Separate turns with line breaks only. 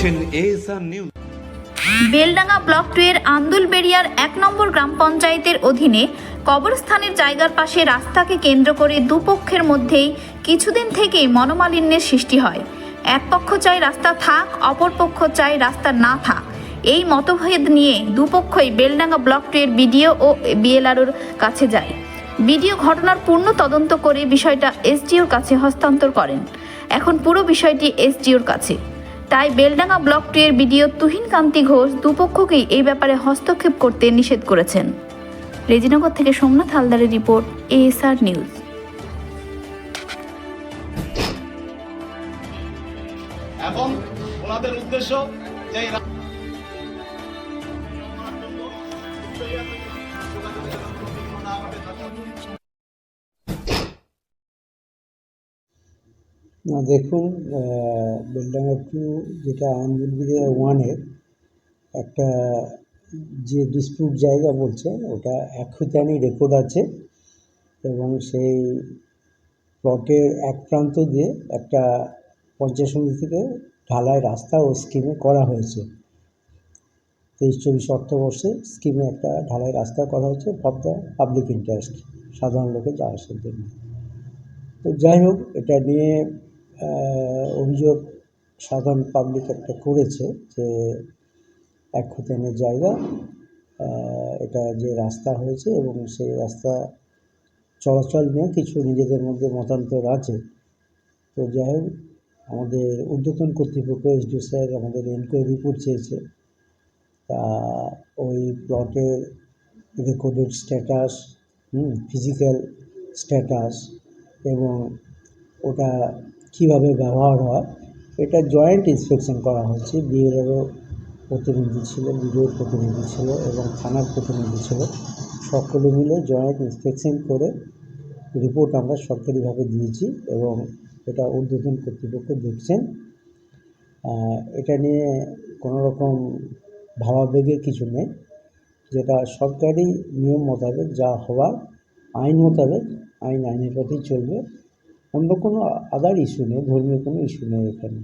দেখছেন ASR news
Beldanga block two এর আন্দুলবেড়িয়ার এক নম্বর গ্রাম পঞ্চায়েতের অধীনে কবরস্থানের জায়গার পাশে রাস্তাকে কেন্দ্র করে দুপক্ষের মধ্যেই কিছুদিন থেকেই মনোমালিন্যের সৃষ্টি হয়। এক পক্ষ চায় রাস্তা থাক, অপর পক্ষ চায় রাস্তা না থাক। এই মতভেদ নিয়ে দুপক্ষই বেলডাঙ্গা ব্লক টু এর বিডিও ও বিএলআরওর কাছে যায়। বিডিও ঘটনার পূর্ণ তদন্ত করে বিষয়টা এসডিওর কাছে হস্তান্তর করেন। এখন পুরো বিষয়টি এসডিওর কাছে। তাই বেলডাঙ্গা ব্লক টু এর বিডিও তুহিন কান্তি ঘোষ দুপক্ষকেই এই ব্যাপারে হস্তক্ষেপ করতে নিষেধ করেছেন। রেজিনগর থেকে সোমনাথ হালদারের রিপোর্ট, এএসআর নিউজ।
ওনাদের উদ্দেশ্য যে
না, দেখুন বেলডাঙ্গা টু যেটা আন্দুলবিদিয়া ওয়ানের একটা যে ডিসপিউট জায়গা বলছে, ওটা এক একতানি রেকর্ড আছে এবং সেই প্লটের এক প্রান্ত দিয়ে একটা পঞ্চায়েত সমিতি থেকে ঢালাই রাস্তা ও স্কিমে করা হয়েছে। তেইশ চব্বিশ অর্থবর্ষে স্কিমে একটা ঢালাই রাস্তা করা হয়েছে ফর দ্য পাবলিক ইন্টারেস্ট সাধারণ লোকের যাওয়া আসার জন্য। তো যাই হোক, এটা নিয়ে অভিযোগ সাধারণ পাবলিক একটা করেছে যে এক খতিয়ানের জায়গা এটা যে রাস্তা হয়েছে এবং সেই রাস্তা চলাচল নিয়ে কিছু নিজেদের মধ্যে মতান্তর আছে। তো যাই হোক, আমাদের ঊর্ধ্বতন কর্তৃপক্ষ এসডিও স্যার আমাদের এনকোয়ারি রিপোর্ট চেয়েছে। তা ওই প্লটের রেকর্ডেড স্ট্যাটাস ফিজিক্যাল স্ট্যাটাস এবং ওটা কীভাবে ব্যবহার হয়, এটা জয়েন্ট ইন্সপেকশন করা হয়েছে। বিএলআরও প্রতিনিধি ছিল বিডিওর প্রতিনিধি ছিল এবং থানার প্রতিনিধি ছিল। সকলে মিলে জয়েন্ট ইন্সপেকশন করে রিপোর্ট আমরা সরকারিভাবে দিয়েছি এবং এটা ঊর্ধ্বতন কর্তৃপক্ষ দেখছেন। এটা নিয়ে কোনো রকম ভাবাবেগের কিছু নেই। যেটা সরকারি নিয়ম মোতাবেক যা হওয়ার আইন মোতাবেক আইন আইনের পথেই চলবে। অন্য কোনো আদার ইস্যু নেই ধর্মীয় কোনো ইস্যু নেই এখানে।